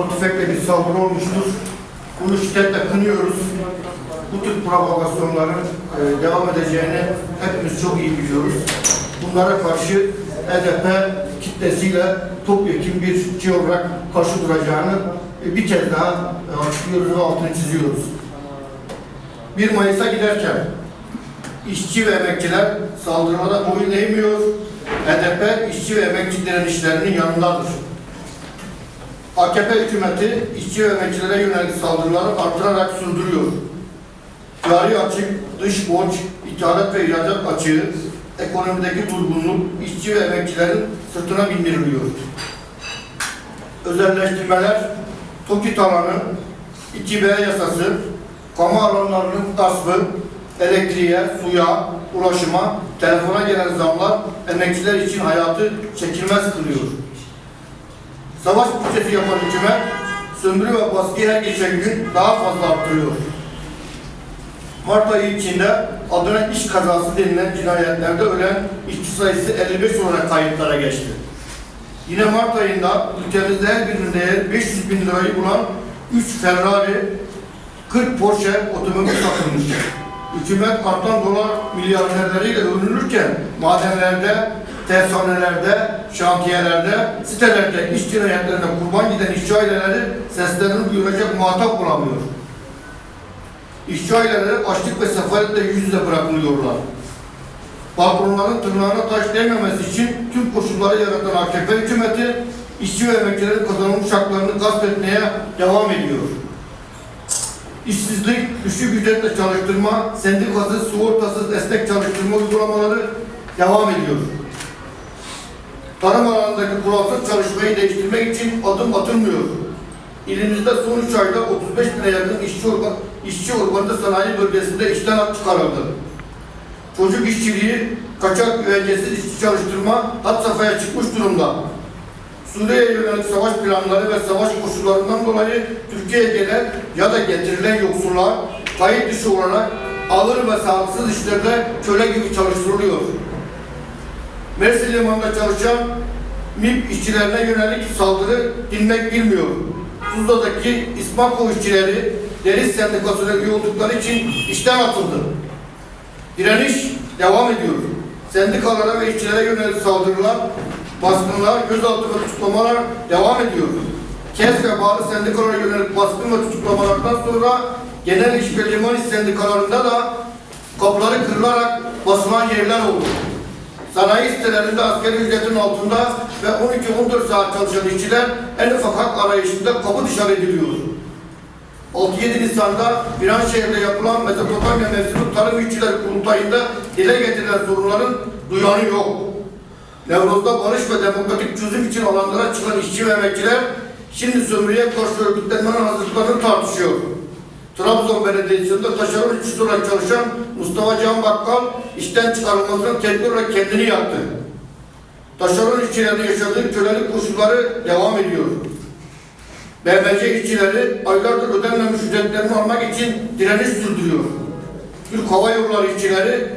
namlu tüfekle bir saldırı olmuştur. Bunu şiddetle kınıyoruz. Bu tür provokasyonların e, devam edeceğini hepimiz çok iyi biliyoruz. Bunlara karşı HDP kitlesiyle topyekun bir şey olarak karşı duracağını e, bir kez daha e, açıklıyoruz ve altını çiziyoruz. 1 Mayıs'a giderken işçi ve emekçiler saldırılara boyun eğmiyor. HDP işçi ve emekçi direnişlerinin yanındadır. AKP hükümeti işçi ve emekçilere yönelik saldırıları artırarak sürdürüyor. Cari açık, dış borç, ithalat ve ihracat açığı, ekonomideki durgunluk işçi ve emekçilerin sırtına bindiriliyor. Özelleştirmeler, TOKİ talanı, 2B yasası, kamu alanlarının gaspı, elektriğe, suya, ulaşıma, telefona gelen zamlar emekçiler için hayatı çekilmez kılıyor. Savaş bütçesi yapan hükümet, sömürü ve baskıyı her geçen gün daha fazla arttırıyor. Mart ayı içinde adına iş kazası denilen cinayetlerde ölen işçi sayısı 55 olarak kayıtlara geçti. Yine Mart ayında ülkemizde her birinin değeri 500 bin lirayı bulan 3 Ferrari, 40 Porsche otomobil satılmış. Hükümet artan dolar milyarderleriyle övünülürken madenlerde, tersanelerde, şantiyelerde, sitelerde, iş cinayetlerine kurban giden işçi aileleri seslerini duyuracak muhatap bulamıyor. İşçi aileleri açlık ve sefaletle yüz yüze bırakılıyorlar. Patronların tırnağına taş değmemesi için tüm koşulları yaratan AKP hükümeti işçi ve emekçilerin kazanılmış haklarını gasp etmeye devam ediyor. İşsizlik, düşük ücretle çalıştırma, sendikasız, sigortasız esnek çalıştırma uygulamaları devam ediyor. Tarım alanındaki kuralsız çalışmayı değiştirmek için adım atılmıyor. İlimizde son 3 ayda 35 bine yakın işçi, organ, işçi organize sanayi bölgesinde işten çıkarıldı. Çocuk işçiliği, kaçak güvencesiz işçi çalıştırma hat safhaya çıkmış durumda. Suriye'ye yönelik savaş planları ve savaş koşullarından dolayı Türkiye'ye gelen ya da getirilen yoksullar kayıt dışı olarak ağır ve sağlıksız işlerde köle gibi çalıştırılıyor. Mersin Limanı'nda çalışan MİP işçilerine yönelik saldırı dinmek bilmiyor. Tuzla'daki İsmakko işçileri deniz sendikasına üye oldukları için işten atıldı. Direniş devam ediyor. Sendikalara ve işçilere yönelik saldırılar, baskınlar, gözaltı ve tutuklamalar devam ediyor. KES ve bağlı sendikalara yönelik baskın ve tutuklamalardan sonra genel iş ve liman iş sendikalarında da kapıları kırılarak basılan yerler oldu. Sanayi sitelerinde asgari ücretin altında ve 12-14 saat çalışan işçiler en ufak hak arayışında kapı dışarı ediliyor. 6-7 Nisan'da Viranşehir'de yapılan Mezopotamya mevsimi tarım işçileri kurultayında dile getirilen sorunların duyanı yok. Nevroz'da barış ve demokratik çözüm için alanlara çıkan işçi ve emekçiler şimdi sömürüye karşı örgütlenmenin hazırlıklarını tartışıyor. Trabzon Belediyesi'nde taşeron işçisi olarak çalışan Mustafa Can Bakkal işten çıkarılmasının tedbir olarak kendini yaktı. Taşeron işçilerinin yaşadığı kölelik koşulları devam ediyor. BMC işçileri aylardır ödenmemiş ücretlerini almak için direniş sürdürüyor. Türk Hava Yolları işçileri,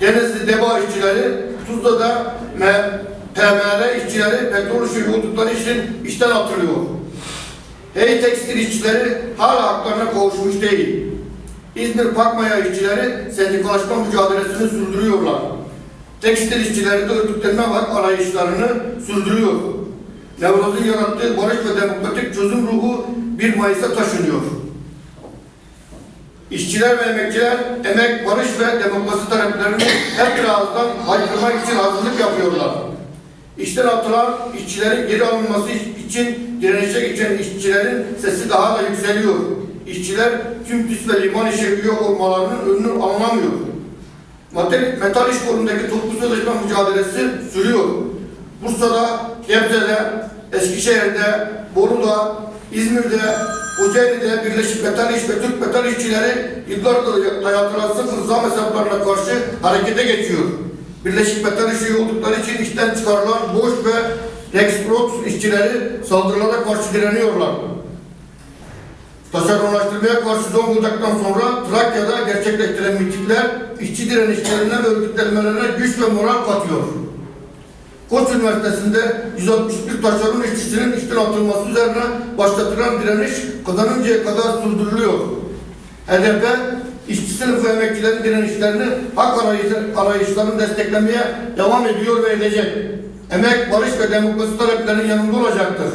Denizli Deba işçileri, Tuzla'da PMR işçileri petrol işi yoğunlukları için işten atılıyor. Hey tekstil işçileri hala haklarına kavuşmuş değil. İzmir Pakmaya işçileri sendikalaşma mücadelesini sürdürüyorlar. Tekstil işçileri de örgütlenme hak arayışlarını sürdürüyor. Nevroz'un yarattığı barış ve demokratik çözüm ruhu 1 Mayıs'a taşınıyor. İşçiler ve emekçiler emek, barış ve demokrasi taleplerini hep bir ağızdan haykırmak için hazırlık yapıyorlar. İşten atılan işçilerin geri alınması için direnişe geçen işçilerin sesi daha da yükseliyor. İşçiler tüm TÜS ve liman işe üye olmalarının önünü anlamıyor. Metal, metal iş kolundaki toplu sözleşme mücadelesi sürüyor. Bursa'da, Gebze'de, Eskişehir'de, Bolu'da, İzmir'de, Kocaeli'de Birleşik Metal İş ve Türk Metal İşçileri yıllardır dayatılan sıfır zam hesaplarına karşı harekete geçiyor. Birleşik Metal İşi oldukları için işten çıkarılan boş ve Rexprox işçileri saldırılara karşı direniyorlar. Tasarımlaştırmaya karşı Zonguldak'tan sonra Trakya'da gerçekleştirilen mitingler işçi direnişlerine ve örgütlenmelerine güç ve moral katıyor. Koç Üniversitesi'nde 161 taşeron işçisinin işten atılması üzerine başlatılan direniş kazanıncaya kadar sürdürülüyor. HDP, işçi sınıfı emekçilerin direnişlerini, hak arayışlarını desteklemeye devam ediyor ve edecek. Emek, barış ve demokrasi taleplerinin yanında olacaktır.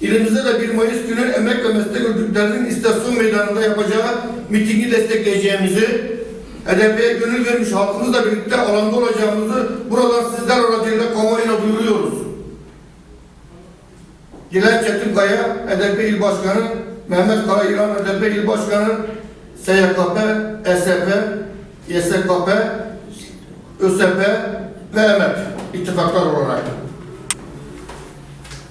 İlimizde de 1 Mayıs günü emek ve meslek örgütlerinin istasyon meydanında yapacağı mitingi destekleyeceğimizi, HDP'ye gönül vermiş halkımızla birlikte alanda olacağımızı buradan sizler aracılığıyla kamuoyuna duyuruyoruz. Dilek Çetinkaya, HDP İl Başkanı, Mehmet Karayılan, HDP İl Başkanı, SYKP, SP, YSKP, ÖSP ve EMEP ittifaklar olarak.